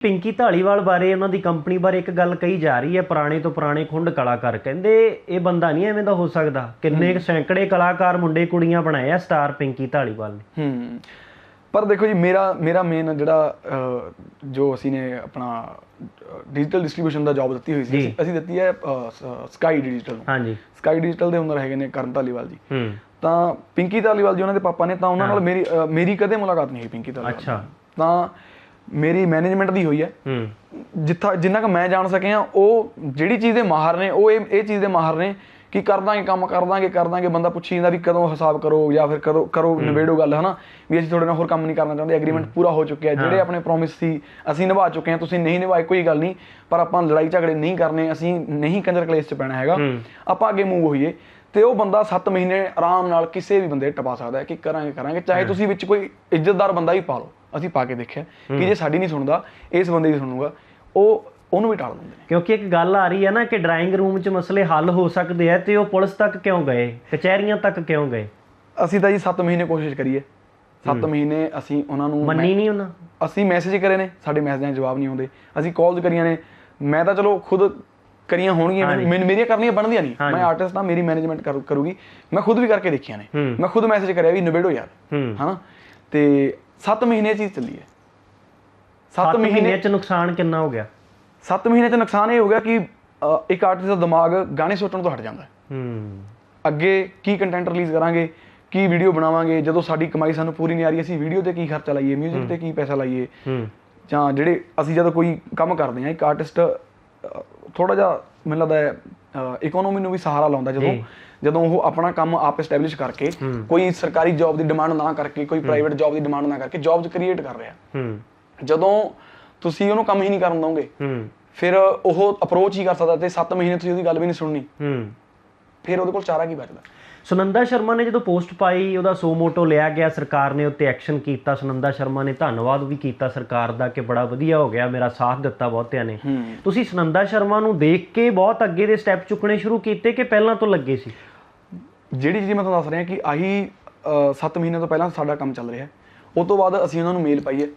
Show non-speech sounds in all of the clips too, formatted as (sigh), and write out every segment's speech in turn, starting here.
ਪਿੰਕੀ ਢਾਲੀਵਾਲ ਬਾਰੇ ਉਹਨਾਂ ਦੀ ਕੰਪਨੀ ਬਾਰੇ ਇੱਕ ਗੱਲ ਕਹੀ ਜਾ ਰਹੀ ਹੈ ਪੁਰਾਣੇ ਤੋਂ ਪੁਰਾਣੇ ਖੁੰਡ ਕਲਾਕਾਰ। ਕਹਿੰਦੇ ਇਹ ਬੰਦਾ ਨਹੀਂ ਐਵੇਂ ਦਾ ਹੋ ਸਕਦਾ। ਕਿੰਨੇ ਸੈਂਕੜੇ ਕਲਾਕਾਰ ਮੁੰਡੇ ਕੁੜੀਆਂ ਬਣਾਏ ਆ ਸਟਾਰ ਪਿੰਕੀ ਢਾਲੀਵਾਲ ਨੇ। ਹੂੰ। ਪਰ ਦੇਖੋ ਜੀ ਮੇਰਾ ਮੇਰਾ ਮੇਨ ਜਿਹੜਾ ਜੋ ਅਸੀਂ ਨੇ ਆਪਣਾ ਡਿਜੀਟਲ ਡਿਸਟ੍ਰੀਬਿਊਸ਼ਨ ਦਾ ਜੌਬ ਦਿੱਤੀ ਹੋਈ ਸੀ। ਅਸੀਂ- ਦਿੱਤੀ ਹੈ ਸਕਾਈ ਡਿਜੀਟਲ ਨੂੰ। ਹਾਂਜੀ। ਸਕਾਈ ਡਿਜੀਟਲ ਦੇ ਓਨਰ ਹੈਗੇ ਨੇ ਕਰਨ ਧਾਲੀਵਾਲ ਜੀ। ਹੂੰ। ਤਾਂ ਪਿੰਕੀ ਧਾਲੀਵਾਲ ਜੀ ਉਹਨਾਂ ਦੇ ਪਾਪਾ ਨੇ ਤਾਂ ਉਹਨਾਂ ਨਾਲ ਮੇਰੀ ਮੇਰੀ ਕਦੇ ਮੁਲਾਕਾਤ ਨਹੀਂ ਹੋਈ ਪਿੰਕੀ ਧਾਲੀਵਾਲ ਅੱਛਾ। ਤਾਂ ਮੇਰੀ ਮੈਨੇਜਮੈਂਟ ਦੀ ਹੋਈ ਹੈ। ਜਿੱਥਾ ਜਿੰਨਾ ਕੁ ਮੈਂ ਜਾਣ ਸਕਿਆ ਉਹ ਜਿਹੜੀ ਚੀਜ਼ ਦੇ ਮਾਹਰ ਨੇ ਉਹ ਇਹ ਇਹ ਚੀਜ਼ ਦੇ ਮਾਹਰ ਨੇ ਕਿ ਕਰ ਦਾਂਗੇ ਕੰਮ ਕਰ ਦਾਂਗੇ ਕਰ ਦਾਂਗੇ ਬੰਦਾ ਪੁੱਛੀ ਜਾਂਦਾ ਵੀ ਕਦੋਂ ਹਿਸਾਬ ਕਰੋ ਜਾਂ ਫਿਰ ਕਦੋਂ ਕਰੋ ਨਿਬੇੜੋ ਗੱਲ ਹਨਾ? ਵੀ ਅਸੀਂ ਤੁਹਾਡੇ ਨਾਲ ਹੋਰ ਕੰਮ ਨਹੀਂ ਕਰਨਾ ਚਾਹੁੰਦੇ ਐਗਰੀਮੈਂਟ ਪੂਰਾ ਹੋ ਚੁੱਕਿਆ। ਜਿਹੜੇ ਆਪਣੇ ਪ੍ਰੋਮਿਸ ਸੀ ਅਸੀਂ ਨਿਭਾ ਚੁੱਕੇ ਹਾਂ ਤੁਸੀਂ ਨਹੀਂ ਨਿਭਾਏ ਕੋਈ ਗੱਲ ਨਹੀਂ। ਪਰ ਆਪਾਂ ਲੜਾਈ ਝਗੜੇ ਨਹੀਂ ਕਰਨੇ ਅਸੀਂ ਨਹੀਂ ਕੰਜਰ ਕਲੇਸ਼ 'ਚ ਪੈਣਾ ਹੈਗਾ। ਆਪਾਂ ਅੱਗੇ ਮੂਵ ਹੋਈਏ ਤੇ ਉਹ ਬੰਦਾ 7 ਮਹੀਨੇ ਆਰਾਮ ਨਾਲ ਕਿਸੇ ਵੀ ਬੰਦੇ ਟਪਾ ਸਕਦਾ ਹੈ ਕਿ ਕਰਾਂਗੇ ਕਰਾਂਗੇ। ਚਾਹੇ ਤੁਸੀਂ ਵਿੱਚ ਕੋਈ ਇੱਜ਼ਤਦਾਰ ਬੰਦਾ ਹੀ ਪਾ ਲਓ। ਅਸੀਂ ਪਾ ਕੇ ਦੇਖਿਆ ਕਿ ਜੇ ਸਾਡੀ ਨਹੀਂ ਸੁਣਦਾ ਇਸ ਬੰਦੇ ਦੀ ਸੁਣੂਗਾ ਉਹ ਉਹਨੂੰ ਵੀ ਟਾਲ ਦਿੰਦੇ ਨੇ। ਕਿਉਂਕਿ ਇੱਕ ਗੱਲ ਆ ਰਹੀ ਹੈ ਨਾ ਕਿ ਡਰਾਇੰਗ ਰੂਮ 'ਚ ਮਸਲੇ ਹੱਲ ਹੋ ਸਕਦੇ ਆ ਤੇ ਉਹ ਪੁਲਿਸ ਤੱਕ ਕਿਉਂ ਗਏ? ਕਚਹਿਰੀਆਂ ਤੱਕ ਕਿਉਂ ਗਏ? ਅਸੀਂ ਤਾਂ ਜੀ 7 ਮਹੀਨੇ ਕੋਸ਼ਿਸ਼ ਕਰੀਏ 7 ਮਹੀਨੇ ਅਸੀਂ ਉਹਨਾਂ ਨੂੰ ਮੰਨੀ ਨਹੀਂ ਉਹਨਾਂ? ਅਸੀਂ ਮੈਸੇਜ ਕਰੇ ਨੇ ਸਾਡੇ ਮੈਸੇਜਾਂ ਦੇ ਜਵਾਬ ਨਹੀਂ ਆਉਂਦੇ। ਅਸੀਂ ਕਾਲਸ ਕਰੀਆਂ ਨੇ। ਮੈਂ ਤਾਂ ਚਲੋ ਖੁਦ ਕਰੀਆਂ ਹੋਣਗੀਆਂ ਮੇਰੀਆਂ ਕਰਨੀਆਂ ਬਣਦੀਆਂ ਨਹੀਂ। ਮੈਂ ਆਰਟਿਸਟ ਹਾਂ ਮੇਰੀ ਮੈਨੇਜਮੈਂਟ ਕਰੂਗੀ। ਮੈਂ ਖੁਦ ਵੀ ਕਰਕੇ ਦੇਖੀਆਂ ਨੇ। ਮੈਂ ਖੁਦ ਮੈਸੇਜ ਕਰਿਆ ਵੀ ਨਿਬੇੜੋ ਯਾਰ। ਹੂੰ। ਹਨਾ? ਤੇ 7 ਮਹੀਨੇ ਚੀਜ਼ ਚੱਲੀ ਹੈ। 7 7 ਮਹੀਨੇ 'ਚ ਨੁਕਸਾਨ ਕਿੰਨਾ ਹੋ ਗਿਆ? 7 ਮਹੀਨੇ ਚ ਨੁਕਸਾਨ ਇਹ ਹੋ ਗਿਆ ਕਿ ਇੱਕ ਆਰਟਿਸਟ ਦਾ ਦਿਮਾਗ ਗਾਣੇ ਸੋਚਣ ਤੋਂ ਹਟ ਜਾਂਦਾ ਹੈ। ਹੂੰ। ਅੱਗੇ ਕੀ ਕੰਟੈਂਟ ਰਿਲੀਜ਼ ਕਰਾਂਗੇ ਕੀ ਵੀਡੀਓ ਬਣਾਵਾਂਗੇ ਜਦੋਂ ਸਾਡੀ ਕਮਾਈ ਸਾਨੂੰ ਪੂਰੀ ਨਹੀਂ ਆ ਰਹੀ ਅਸੀਂ ਵੀਡੀਓ ਤੇ ਕੀ ਖਰਚਾ ਲਾਈਏ 뮤직 ਤੇ ਕੀ ਪੈਸਾ ਲਾਈਏ? ਹੂੰ। ਜਾਂ ਜਿਹੜੇ ਅਸੀਂ ਜਦੋਂ ਕੋਈ ਕੰਮ ਕਰਦੇ ਹਾਂ ਇੱਕ ਆਰਟਿਸਟ ਥੋੜਾ ਜਿਹਾ ਮੈਨੂੰ ਲੱਗਦਾ ਹੈ ਇਕਨੋਮੀ ਨੂੰ ਵੀ ਸਹਾਰਾ ਲਾਉਂਦਾ ਜਦੋਂ। ਜਦੋਂ ਉਹ ਆਪਣਾ ਕੰਮ ਆਪ ਐਸਟੈਬਲਿਸ਼ ਕਰਕੇ ਕੋਈ ਸਰਕਾਰੀ ਜੌਬ ਦੀ ਡਿਮਾਂਡ ਨਾ ਕਰਕੇ ਕੋਈ ਪ੍ਰਾਈਵੇਟ ਜੌਬ ਦੀ ਡਿਮਾਂਡ ਨਾ ਕਰਕੇ ਜੌਬਸ ਕ੍ਰੀਏਟ ਕਰ ਰਿਹਾ। ਜਦੋਂ ਤੁਸੀਂ ਉਹਨੂੰ ਕੰਮ ਹੀ ਨਹੀਂ ਕਰਨ ਦੋਗੇ ਫਿਰ ਉਹ ਅਪਰੋਚ ਹੀ ਕਰ ਸਕਦਾ ਤੇ 7 ਮਹੀਨੇ ਤੁਸੀਂ ਉਹਦੀ ਗੱਲ ਵੀ ਨਹੀਂ ਸੁਣਨੀ। ਫਿਰ ਉਹਦੇ ਕੋਲ ਚਾਰਾ ਕੀ ਬਚਦਾ? ਸੁਨੰਦਾ ਸ਼ਰਮਾ ਨੇ ਜਦੋਂ ਪੋਸਟ ਪਾਈ ਉਹਦਾ ਸੋ ਮੋਟੋ ਲਿਆ ਗਿਆ ਸਰਕਾਰ ਨੇ ਉੱਤੇ ਐਕਸ਼ਨ ਕੀਤਾ। ਸੁਨੰਦਾ ਸ਼ਰਮਾ ਨੇ ਧੰਨਵਾਦ ਵੀ ਕੀਤਾ ਸਰਕਾਰ ਦਾ ਕਿ ਬੜਾ ਵਧੀਆ ਹੋ ਗਿਆ ਮੇਰਾ ਸਾਥ ਦਿੱਤਾ ਬਹੁਤਿਆਂ ਨੇ। ਤੁਸੀਂ ਸੁਨੰਦਾ ਸ਼ਰਮਾ ਨੂੰ ਦੇਖ ਕੇ ਬਹੁਤ ਅੱਗੇ ਦੇ ਸਟੈਪ ਚੁੱਕਣੇ ਸ਼ੁਰੂ ਕੀਤੇ ਕਿ ਪਹਿਲਾਂ ਤੋਂ ਲੱਗੇ ਸੀ? ਜਿਹੜੀ ਚੀਜ਼ ਮੈਂ ਤੁਹਾਨੂੰ ਦੱਸ ਰਿਹਾ ਕਿ ਆਹੀ 7 ਮਹੀਨੇ ਤੋਂ ਪਹਿਲਾਂ ਸਾਡਾ ਕੰਮ ਚੱਲ ਰਿਹਾ। ਹੈ ਉਸ ਤੋਂ ਬਾਅਦ ਅਸੀਂ ਉਹਨਾਂ ਨੂੰ ਮੇਲ ਪਾਈ ਹੈ।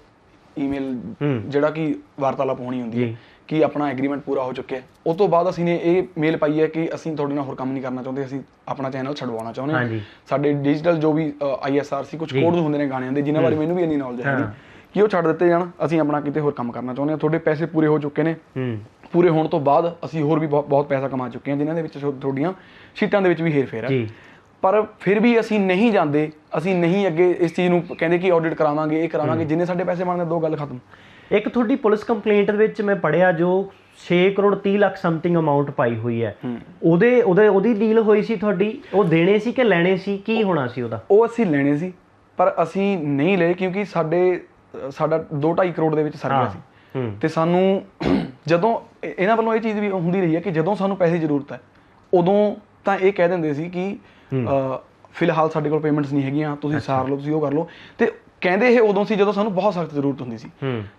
ਈਮੇਲ। ਜਿਹੜਾ ਕਿ ਵਾਰਤਾਲਾਪ ਹੋਣੀ ਹੁੰਦੀ। ਹੈ। ਕਿ ਆਪਣਾ ਐਗਰੀਮੈਂਟ ਪੂਰਾ ਹੋ ਚੁੱਕਿਆ ਹੈ। ਉਸ ਤੋਂ ਬਾਅਦ ਅਸੀਂ ਨੇ ਇਹ ਮੇਲ ਪਾਈ ਹੈ ਕਿ ਅਸੀਂ ਤੁਹਾਡੇ ਨਾਲ ਹੋਰ ਕੰਮ ਨਹੀਂ ਕਰਨਾ ਚਾਹੁੰਦੇ ਅਸੀਂ ਆਪਣਾ ਚੈਨਲ ਛਡਵਾਉਣਾ ਚਾਹੁੰਦੇ ਹਾਂਜੀ। ਸਾਡੇ ਡਿਜੀਟਲ ਜੋ ਵੀ ਆਈਐਸਆਰ ਸੀ ਕੁਝ ਕੋਡਸ ਹੁੰਦੇ ਨੇ ਗਾਣਿਆਂ ਦੇ ਜਿਨ੍ਹਾਂ ਬਾਰੇ ਮੈਨੂੰ ਵੀ ਇੰਨੀ ਨੌਲੇਜ ਹੈ ਨਹੀਂ ਕਿ ਉਹ ਛੱਡ ਦਿੱਤੇ ਜਾਣ ਅਸੀਂ ਆਪਣਾ ਕਿਤੇ ਹੋਰ ਕੰਮ ਕਰਨਾ ਚਾਹੁੰਦੇ ਹਾਂ। ਤੁਹਾਡੇ ਪੈਸੇ ਪੂਰੇ ਹੋ ਚੁੱਕੇ ਨੇ। ਹੂੰ। ਪੂਰੇ ਹੋਣ ਤੋਂ ਬਾਅਦ ਅਸੀਂ ਹੋਰ ਵੀ ਬਹੁਤ ਪੈਸਾ ਕਮਾ ਚੁੱਕੇ ਹਾਂ ਜਿਨ੍ਹਾਂ ਦੇ ਵਿੱਚ ਤੁਹਾਡੀਆਂ ਸ਼ੀਟਾਂ ਦੇ ਵਿੱਚ ਵੀ ਹੇਰ-ਫੇਰ ਹੈ। ਜੀ। ਪਰ ਫਿਰ ਵੀ ਅਸੀਂ ਨਹੀਂ ਜਾਂਦੇ ਅਸੀਂ ਨਹੀਂ ਅੱਗੇ ਇਸ ਚੀਜ਼ ਨੂੰ ਕਹਿੰਦੇ ਕਿ ਆਡਿਟ ਕਰਾਵਾਂਗੇ ਇਹ ਕਰਾਵਾਂਗੇ ਜਿੰਨੇ ਸਾਡੇ ਪੈਸੇ ਬਣਦੇ ਦੋ ਗੱਲ ਖਤਮ। ਇੱਕ ਤੁਹਾਡੀ ਪੁਲਿਸ ਕੰਪਲੇਂਟ ਦੇ ਵਿੱਚ ਮੈਂ ਪੜਿਆ ਜੋ 6 ਕਰੋੜ 30 ਲੱਖ ਸਮਥਿੰਗ ਅਮਾਉਂਟ ਪਾਈ ਹੋਈ ਹੈ। ਉਹਦੇ ਉਹਦੇ ਉਹਦੀ ਡੀਲ ਹੋਈ ਸੀ ਤੁਹਾਡੀ? ਉਹ ਦੇਣੇ ਸੀ ਕਿ ਲੈਣੇ ਸੀ? ਕੀ ਹੋਣਾ ਸੀ ਉਹਦਾ? ਉਹ ਅਸੀਂ ਲੈਣੇ ਸੀ ਪਰ ਅਸੀਂ ਨਹੀਂ ਲਏ ਕਿਉਂਕਿ ਸਾਡੇ ਸਾਡਾ 2.5 ਕਰੋੜ ਦੇ ਵਿੱਚ ਸਰ ਗਿਆ ਸੀ। ਤੇ ਸਾਨੂੰ (clears throat) ਜਦੋਂ ਇਹ- ਇਹਨਾਂ ਵੱਲੋਂ ਇਹ ਚੀਜ਼ ਵੀ ਹੁੰਦੀ ਰਹੀ ਹੈ ਕਿ ਜਦੋਂ ਸਾਨੂੰ ਪੈਸੇ ਦੀ ਜ਼ਰੂਰਤ ਹੈ ਉਦੋਂ ਤਾਂ ਇਹ ਕਹਿ ਦਿੰਦੇ ਸੀ ਕਿ ਫਿਲਹਾਲ ਸਾਡੇ ਕੋਲ ਪੇਮੈਂਟਸ ਨਹੀਂ ਹੈਗੀਆਂ ਤੁਸੀਂ ਸਾਰ ਲਓ ਤੁਸੀਂ ਉਹ ਕਰ ਲਓ। ਤੇ ਕਹਿੰਦੇ ਇਹ ਉਦੋਂ ਸੀ ਜਦੋਂ ਸਾਨੂੰ ਬਹੁਤ ਸਖਤ ਜ਼ਰੂਰਤ ਹੁੰਦੀ ਸੀ।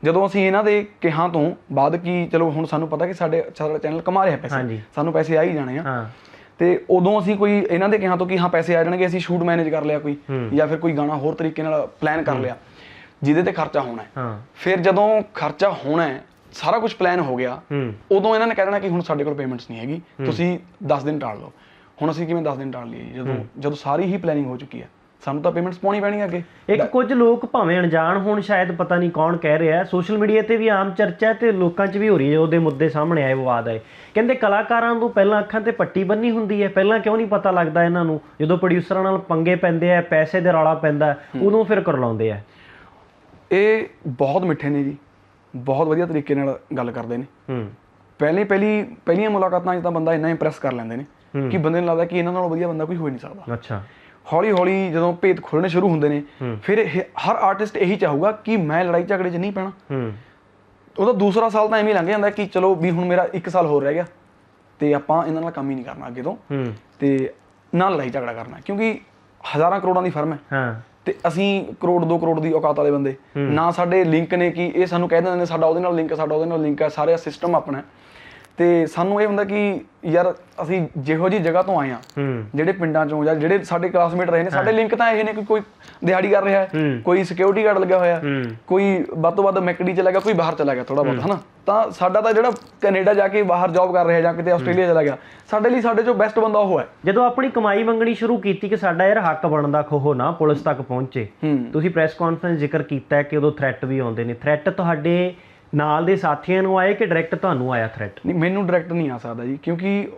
ਜਦੋਂ ਅਸੀਂ ਇਹਨਾਂ ਦੇ ਕਿਹਾਂ ਤੋਂ ਬਾਅਦ ਕੀ ਚਲੋ ਹੁਣ ਸਾਨੂੰ ਪਤਾ ਕਿ ਸਾਡੇ ਸਾਡਾ ਚੈਨਲ ਕਮਾ ਰਿਹਾ ਪੈਸੇ। ਸਾਨੂੰ ਪੈਸੇ ਆ ਹੀ ਜਾਣੇ ਆ। ਤੇ ਉਦੋਂ ਅਸੀਂ ਕੋਈ ਇਹਨਾਂ ਦੇ ਕਿਹਾਂ ਤੋਂ ਕਿ ਹਾਂ ਪੈਸੇ ਆ ਜਾਣਗੇ ਅਸੀਂ ਸ਼ੂਟ ਮੈਨੇਜ ਕਰ ਲਿਆ ਕੋਈ। ਜਾਂ ਫਿਰ ਕੋਈ ਗਾਣਾ ਹੋਰ ਤਰੀਕੇ ਨਾਲ ਪਲਾਨ ਕਰ ਲਿਆ। ਜਿਹਦੇ ਤੇ ਖਰਚਾ ਹੋਣਾ ਹੈ। ਫਿਰ ਜਦੋਂ ਖਰਚਾ ਹੋਣਾ ਹੈ ਸਾਰਾ ਕੁਝ ਪਲਾਨ ਹੋ ਗਿਆ। ਉਦੋਂ ਇਹਨਾਂ ਨੇ ਕਹਿ ਦੇਣਾ ਕਿ ਹੁਣ ਸਾਡੇ ਕੋਲ ਪੇਮੈਂਟਸ ਨਹੀਂ ਹੈਗੀ। ਤੁਸੀਂ 10 ਦਿਨ ਟਾਲ ਲਓ। ਹੁਣ ਅਸੀਂ ਕਿਵੇਂ 10 ਦਿਨ ਟਾਲ ਲਈਏ? ਜਦੋਂ ਜਦੋਂ ਸਾਰੀ ਹੀ ਪਲੈਨਿੰਗ ਹੋ ਚੁੱਕੀ ਹੈ। ਸਾਨੂੰ ਤਾਂ ਪੇਮੈਂਟਸ ਪਾਉਣੀ ਪੈਣੀ ਅੱਗੇ। ਇੱਕ ਕੁਝ ਲੋਕ ਭਾਵੇਂ ਅਣਜਾਣ ਹੋਣ ਸ਼ਾਇਦ ਪਤਾ ਨਹੀਂ ਕੌਣ ਕਹਿ ਰਿਹਾ। ਹੈ ਸੋਸ਼ਲ ਮੀਡੀਆ ਤੇ ਵੀ ਆਮ ਚਰਚਾ ਹੈ ਤੇ ਲੋਕਾਂ 'ਚ ਵੀ ਹੋ ਰਹੀ ਹੈ। ਉਹਦੇ ਮੁੱਦੇ ਸਾਹਮਣੇ ਆਏ ਵਿਵਾਦ ਆਏ। ਕਹਿੰਦੇ ਕਲਾਕਾਰਾਂ ਨੂੰ ਪਹਿਲਾਂ ਅੱਖਾਂ ਤੇ ਪੱਟੀ ਬੰਨੀ ਹੁੰਦੀ ਹੈ। ਪਹਿਲਾਂ ਕਿਉਂ ਨਹੀਂ ਪਤਾ ਲੱਗਦਾ ਇਹਨਾਂ ਨੂੰ? ਜਦੋਂ ਪ੍ਰੋਡਿਊਸਰਾਂ ਨਾਲ ਪੰਗੇ ਪੈਂਦੇ ਆ ਪੈਸੇ ਦੇ ਰੌਲਾ ਪੈਂਦਾ ਉਦੋਂ ਫਿਰ ਕਰਲਾਉਂਦੇ ਆ। ਇਹ ਬਹੁਤ ਮਿੱਠੇ ਨੇ ਜੀ। ਬਹੁਤ ਵਧੀਆ ਤਰੀਕੇ ਨਾਲ ਗੱਲ ਕਰਦੇ ਨੇ। ਹੂੰ। ਪਹਿਲੀ ਪਹਿਲੀ ਪਹਿਲੀਆਂ ਮੁਲਾਕਾਤਾਂ 'ਚ ਤਾਂ ਬੰਦਾ ਇੰਨਾ ਇੰਪ੍ਰੈਸ ਕਰ ਲੈਂਦੇ ਨੇ। ਕਿ ਬੰਦੇ ਨੂੰ ਲੱਗਦਾ ਕਿ ਇਹਨਾਂ ਨਾਲੋਂ ਵਧੀਆ ਬੰਦਾ ਕੋਈ ਹੋ ਹੀ ਨਹੀਂ ਸਕਦਾ। ਅੱਛਾ। ਹੌਲੀ ਹੌਲੀ ਜਦੋਂ ਭੇਤ ਖੁੱਲਣੇ ਸ਼ੁਰੂ ਹੁੰਦੇ ਨੇ ਫਿਰ ਹਰ ਆਰਟਿਸਟ ਇਹੀ ਚਾਹੂਗਾ ਕਿ ਮੈਂ ਲੜਾਈ ਝਗੜੇ 'ਚ ਨਹੀਂ ਪੈਣਾ। ਹੂੰ। ਉਹਦਾ ਦੂਸਰਾ ਸਾਲ ਤਾਂ ਐਵੇਂ ਲੰਘ ਜਾਂਦਾ ਕਿ ਚਲੋ ਵੀ ਹੁਣ ਮੇਰਾ 1 ਸਾਲ ਹੋਰ ਰਹਿ ਗਿਆ ਤੇ ਆਪਾਂ ਇਹਨਾਂ ਨਾਲ ਕੰਮ ਹੀ ਨਹੀਂ ਕਰਨਾ ਅੱਗੇ ਤੋਂ ਹੂੰ। ਤੇ ਨਾ ਲੜਾਈ ਝਗੜਾ ਕਰਨਾ ਕਿਉਂਕਿ ਹਜ਼ਾਰਾਂ ਕਰੋੜਾਂ ਦੀ ਫਰਮ ਹੈ। ਹਾਂ। ਤੇ ਅਸੀਂ ਕਰੋੜ 2 ਕਰੋੜ ਦੀ ਔਕਾਤ ਵਾਲੇ ਬੰਦੇ। ਨਾ ਸਾਡੇ ਲਿੰਕ ਨੇ ਕਿ ਇਹ ਸਾਨੂੰ ਕਹਿ ਦਿੰਦੇ ਨੇ ਸਾਡਾ ਉਹਦੇ ਨਾਲ ਲਿੰਕ ਹੈ ਸਾਡਾ ਉਹਦੇ ਨਾਲ ਲਿੰਕ ਹੈ ਸਾਰਾ ਸਿਸਟਮ ਆਪਣਾ ਹੈ। ਤੇ ਸਾਨੂੰ ਇਹ ਹੁੰਦਾ ਕਿ ਯਾਰ ਅਸੀਂ ਜਿਹੋ ਜੀ ਜਗ੍ਹਾ ਤੋਂ ਆਏ ਆ ਜਿਹੜੇ ਪਿੰਡਾਂ ਚੋਂ ਜਾਂ ਜਿਹੜੇ ਸਾਡੇ ਕਲਾਸਮੇਟ ਰਹੇ ਨੇ ਸਾਡੇ ਲਿੰਕ ਤਾਂ ਇਹ ਨੇ ਕਿ ਕੋਈ ਦਿਹਾੜੀ ਕਰ ਰਿਹਾ ਹੈ। ਕੋਈ ਸਿਕਿਉਰਿਟੀ ਗਾਰਡ ਲੱਗਿਆ ਹੋਇਆ। ਕੋਈ ਵੱਧ ਤੋਂ ਵੱਧ ਮੈਕਡੀ ਚਲਾ ਗਿਆ ਕੋਈ ਬਾਹਰ ਚਲਾ ਗਿਆ ਥੋੜਾ ਬਹੁਤ ਹਨਾ? ਤਾਂ ਸਾਡਾ ਤਾਂ ਜਿਹੜਾ ਕੈਨੇਡਾ ਜਾ ਕੇ ਬਾਹਰ ਜੌਬ ਕਰ ਰਿਹਾ ਜਾਂ ਕਿਤੇ ਆਸਟ੍ਰੇਲੀਆ ਚਲਾ ਗਿਆ ਸਾਡੇ ਲਈ ਸਾਡੇ ਚੋਂ ਬੈਸਟ ਬੰਦਾ ਉਹ ਹੈ। ਜਦੋਂ ਆਪਣੀ ਕਮਾਈ ਮੰਗਣੀ ਸ਼ੁਰੂ ਕੀਤੀ ਕਿ ਸਾਡਾ ਯਾਰ ਹੱਕ ਬਣਦਾ ਖੋਹ ਨਾ ਪੁਲਿਸ ਤੱਕ ਪਹੁੰਚੇ ਤੁਸੀਂ ਪ੍ਰੈਸ ਕਾਨਫਰੰਸ ਜ਼ਿਕਰ ਕੀਤਾ ਕਿ ਉਦੋਂ ਥ੍ਰੈਟ ਵੀ ਆਉਂਦੇ ਨੇ। ਥ੍ਰੈਟ ਤੁਹਾਡੇ ਨਾਲ ਦੇ ਸਾਥੀਆਂ ਨੂੰ ਆਏ ਕਿ ਡਾਇਰੈਕਟ ਤੁਹਾਨੂੰ ਆਇਆ ਥ੍ਰੈਟ ਨਹੀਂ ਮੈਨੂੰ ਡਾਇਰੈਕਟ ਨਹੀਂ ਆ ਸਕਦਾ ਜੀ ਕਿਉਂਕਿ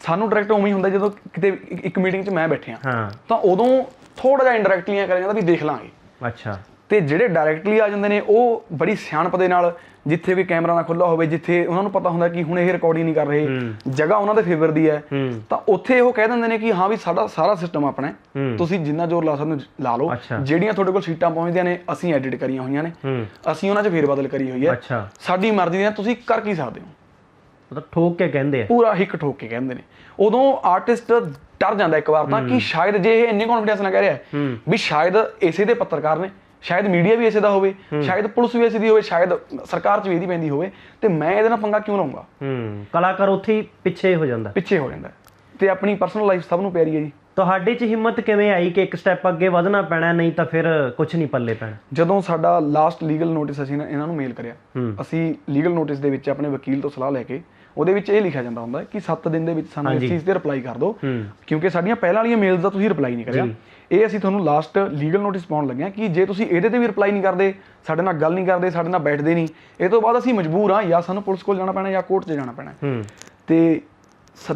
ਸਾਨੂੰ ਡਾਇਰੈਕਟ ਉਵੇਂ ਹੀ ਹੁੰਦਾ ਜਦੋਂ ਕਿਤੇ ਇੱਕ- ਮੀਟਿੰਗ 'ਚ ਮੈਂ ਬੈਠਿਆ। ਹਾਂ। ਤਾਂ ਉਦੋਂ ਥੋੜਾ ਜਿਹਾ ਇਨਡਾਇਰੈਕਟਲੀਆਂ ਕਰਿਆ ਜਾਂਦਾ ਵੀ ਦੇਖ ਲਾਂਗੇ। ਅੱਛਾ। ਤੇ ਜਿਹੜੇ ਡਾਇਰੈਕਟਲੀ ਆ ਜਾਂਦੇ ਨੇ ਉਹ ਬੜੀ ਸਿਆਣਪ ਦੇ ਨਾਲ ਜਿੱਥੇ ਵੀ ਕੈਮਰਾ ਨਾ ਖੁੱਲਾ ਹੋਵੇ ਜਿੱਥੇ ਉਹਨਾਂ ਨੂੰ ਪਤਾ ਹੁੰਦਾ ਕਿ ਹੁਣ ਇਹ ਰਿਕਾਰਡਿੰਗ ਨਹੀਂ ਕਰ ਰਹੇ ਜਗ੍ਹਾ ਉਹਨਾਂ ਦੇ ਫੇਵਰ ਦੀ ਹੈ। ਤਾਂ ਉੱਥੇ ਉਹ ਕਹਿ ਦਿੰਦੇ ਨੇ ਕਿ ਹਾਂ ਵੀ ਸਾਡਾ ਸਾਰਾ ਸਿਸਟਮ ਆਪਣਾ ਹੈ। ਤੁਸੀਂ ਜਿੰਨਾ ਜ਼ੋਰ ਲਾ ਸਕਦੇ ਲਾ ਲਓ। ਜਿਹੜੀਆਂ ਤੁਹਾਡੇ ਕੋਲ ਸੀਟਾਂ ਪਹੁੰਚਦੀਆਂ ਨੇ ਅਸੀਂ ਐਡਿਟ ਕਰੀਆਂ ਹੋਈਆਂ ਨੇ। ਅਸੀਂ ਉਹਨਾਂ 'ਚ ਫੇਰਬਦਲ ਕਰੀ ਹੋਈ ਹੈ। ਸਾਡੀ ਮਰਜ਼ੀ ਦੀਆਂ ਤੁਸੀਂ ਕਰ ਕੀ ਸਕਦੇ ਹੋ? ਮਤਲਬ ਠੋਕ ਕੇ ਕਹਿੰਦੇ ਆ। ਪੂਰਾ ਹਿੱਕ ਠੋਕ ਕੇ ਕਹਿੰਦੇ ਨੇ। ਉਦੋਂ ਆਰਟਿਸਟ ਡਰ ਜਾਂਦਾ ਇੱਕ ਵਾਰ ਤਾਂ ਕਿ ਸ਼ਾਇਦ ਜੇ ਇਹ ਇੰਨੀ ਕੌਨਫੀਡੈਂਸ ਨਾਲ ਕਹਿ ਰਿਹਾ ਵੀ ਸ਼ਾਇਦ ਇਸੇ ਦੇ ਪੱਤਰਕਾਰ ਨੇ ਸ਼ਾਇਦ ਮੀਡੀਆ ਵੀ ਇਸੇ ਦਾ ਹੋਵੇ ਸ਼ਾਇਦ ਪੁਲਿਸ ਵੀ ਇਸੇ ਦੀ ਹੋਵੇ ਸ਼ਾਇਦ ਸਰਕਾਰ ਚ ਵੀ ਇਹਦੀ ਪੈਂਦੀ ਹੋਵੇ ਤੇ ਮੈਂ ਇਹਦੇ ਨਾਲ ਪੰਗਾ ਕਿਉਂ ਲਵਾਂਗਾ ਹੂੰ ਕਲਾਕਾਰ ਉੱਥੇ ਹੀ ਪਿੱਛੇ ਹੋ ਜਾਂਦਾ। ਪਿੱਛੇ ਹੋ ਜਾਂਦਾ। ਤੇ ਆਪਣੀ ਪਰਸਨਲ ਲਾਈਫ ਸਭ ਨੂੰ ਪਿਆਰੀ ਹੈ ਜੀ। ਤੁਹਾਡੇ 'ਚ ਹਿੰਮਤ ਕਿਵੇਂ ਆਈ ਕਿ ਇੱਕ ਸਟੈਪ ਅੱਗੇ ਵਧਣਾ ਪੈਣਾ ਨਹੀਂ ਤਾਂ ਫਿਰ ਕੁਝ ਨਹੀਂ ਪੱਲੇ ਪੈਣਾ? ਜਦੋਂ ਸਾਡਾ ਲਾਸਟ ਲੀਗਲ ਨੋਟਿਸ ਅਸੀਂ ਇਹਨਾਂ ਨੂੰ ਮੇਲ ਕਰਿਆ ਅਸੀਂ ਲੀਗਲ ਨੋਟਿਸ ਦੇ ਵਿੱਚ ਆਪਣੇ ਵਕੀਲ ਤੋਂ ਸਲਾਹ ਲੈ ਕੇ ਉਹਦੇ ਵਿੱਚ ਇਹ ਲਿਖਿਆ ਜਾਂਦਾ ਹੁੰਦਾ ਹੈ ਕਿ 7 ਦਿਨ ਦੇ ਵਿੱਚ ਸਾਨੂੰ ਇਸ। ਚੀਜ਼ ਤੇ ਰਿਪਲਾਈ ਕਰ ਦਿਓ ਕਿਉਂਕਿ ਸਾਡੀਆਂ ਪਹਿਲਾਂ ਵਾਲੀਆਂ ਮੇਲਸ ਦਾ ਤੁਸੀਂ ਰਿਪਲਾਈ ਨਹੀਂ ਕਰਿਆ। ਇਹ ਅਸੀਂ ਤੁਹਾਨੂੰ ਲਾਸਟ ਲੀਗਲ ਨੋਟਿਸ ਪਾਉਣ ਲੱਗੇ ਹਾਂ ਕਿ ਜੇ ਤੁਸੀਂ ਇਹਦੇ ਤੇ ਵੀ ਰਿਪਲਾਈ ਨਹੀਂ ਕਰਦੇ ਸਾਡੇ ਨਾਲ ਗੱਲ ਨਹੀਂ ਕਰਦੇ ਸਾਡੇ ਨਾਲ ਬੈਠਦੇ ਨਹੀਂ ਇਹ ਤੋਂ ਬਾਅਦ ਅਸੀਂ ਮਜਬੂਰ ਹਾਂ ਜਾਂ ਸਾਨੂੰ ਪੁਲਿਸ ਕੋਲ ਜਾਣਾ ਪੈਣਾ ਜਾਂ ਕੋਰਟ 'ਚ ਜਾਣਾ ਪੈਣਾ। ਤੇ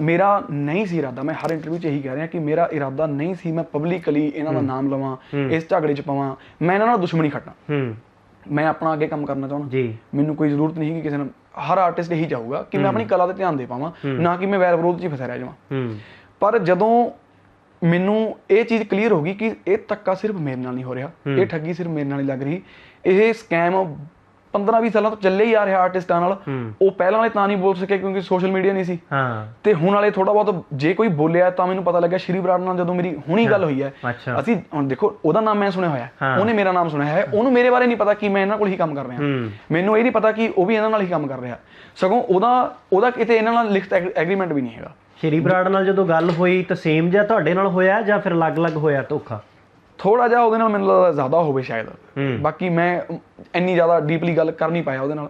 ਮੇਰਾ ਨਹੀਂ ਸੀ ਇਰਾਦਾ ਮੈਂ ਹਰ ਇੰਟਰਵਿਊ 'ਚ ਇਹੀ ਕਹਿ ਰਿਹਾ ਕਿ ਮੇਰਾ ਇਰਾਦਾ ਨਹੀਂ ਸੀ ਮੈਂ ਪਬਲਿਕਲੀ ਇਹਨਾਂ ਦਾ ਨਾਮ ਲਵਾਂ ਇਸ ਝਗੜੇ 'ਚ ਪਵਾਂ ਮੈਂ ਇਹਨਾਂ ਨਾਲ ਦੁਸ਼ਮਣੀ ਖੱਟਾਂ। ਹੂੰ। ਮੈਂ ਆਪਣਾ ਅੱਗੇ ਕੰਮ ਕਰਨਾ ਚਾਹੁੰਦਾ। ਜੀ। ਮੈਨੂੰ ਕੋਈ ਜ਼ਰੂਰਤ ਨਹੀਂ ਕਿ ਕਿਸੇ ਨਾਲ ਹਰ ਆਰਟਿਸਟ ਇਹੀ ਚਾਹੂਗਾ ਕਿ ਮੈਂ ਆਪਣੀ ਕਲਾ ਤੇ ਧਿਆਨ ਦੇ ਪਾਵਾਂ ਨਾ ਕਿ ਮੈਂ ਵੈਰ ਵਿਰੋਧ 'ਚ ਹੀ ਫਸਿਆ ਰਹਿ ਜਾਵਾਂ। ਹੂੰ। ਪਰ ਜਦੋਂ ਮੈਨੂੰ ਇਹ ਚੀਜ਼ ਕਲੀਅਰ ਹੋ ਗਈ ਕਿ ਇਹ ਧੱਕਾ ਸਿਰਫ ਮੇਰੇ ਨਾਲ ਨਹੀਂ ਹੋ ਰਿਹਾ ਇਹ ਠੱਗੀ ਸਿਰਫ ਮੇਰੇ ਨਾਲ ਨਹੀਂ ਲੱਗ ਰਹੀ ਇਹ ਸਕੈਮ 15-20 ਸਾਲਾਂ ਤੋਂ ਚੱਲੇ ਹੀ ਆ ਰਿਹਾ ਆਰਟਿਸਟਾਂ ਨਾਲ। ਉਹ ਪਹਿਲਾਂ ਵਾਲੇ ਤਾਂ ਨਹੀਂ ਬੋਲ ਸਕੇ ਕਿਉਂਕਿ ਸੋਸ਼ਲ ਮੀਡੀਆ ਨਹੀਂ ਸੀ। ਹਾਂ। ਤੇ ਹੁਣ ਵਾਲੇ ਥੋੜਾ ਬਹੁਤ ਜੇ ਕੋਈ ਬੋਲਿਆ ਤਾਂ ਮੈਨੂੰ ਪਤਾ ਲੱਗਿਆ ਸ਼੍ਰੀ ਬਰਾੜ ਨਾਲ ਜਦੋਂ ਮੇਰੀ ਹੁਣੀ ਗੱਲ ਹੋਈ ਹੈ। ਅਸੀਂ ਹੁਣ ਦੇਖੋ ਉਹਦਾ ਨਾਮ ਮੈਂ ਸੁਣਿਆ ਹੋਇਆ। ਉਹਨੇ ਮੇਰਾ ਨਾਮ ਸੁਣਿਆ ਹੈ ਉਹਨੂੰ ਮੇਰੇ ਬਾਰੇ ਨਹੀਂ ਪਤਾ ਕਿ ਮੈਂ ਇਹਨਾਂ ਕੋਲ ਹੀ ਕੰਮ ਕਰ ਰਿਹਾ। ਮੈਨੂੰ ਇਹ ਨਹੀਂ ਪਤਾ ਕਿ ਉਹ ਵੀ ਇਹਨਾਂ ਨਾਲ ਹੀ ਕੰਮ ਕਰ ਰਿਹਾ। ਸਗੋਂ ਉਹਦਾ ਉਹਦਾ ਕਿਤੇ ਇਹਨਾਂ ਨਾਲ ਲਿਖਤ ਐਗਰੀਮੈਂਟ ਵੀ ਨਹੀਂ ਹੈਗਾ। ਸ਼੍ਰੀ ਬਰਾੜ ਨਾਲ ਜਦੋਂ ਗੱਲ ਹੋਈ ਤਾਂ ਸੇਮ ਜਿਹਾ ਤੁਹਾਡੇ ਨਾਲ ਹੋਇਆ ਜਾਂ ਫਿਰ ਅਲੱਗ-ਅਲੱਗ ਹੋਇਆ ਧੋਖਾ? ਥੋੜਾ ਜਿਹਾ ਉਹਦੇ ਨਾਲ ਮੈਨੂੰ ਲੱਗਦਾ ਜ਼ਿਆਦਾ ਹੋਵੇ ਸ਼ਾਇਦ। ਬਾਕੀ ਮੈਂ ਇੰਨੀ ਜ਼ਿਆਦਾ ਡੀਪਲੀ ਗੱਲ ਕਰ ਨਹੀਂ ਪਾਇਆ ਉਹਦੇ ਨਾਲ।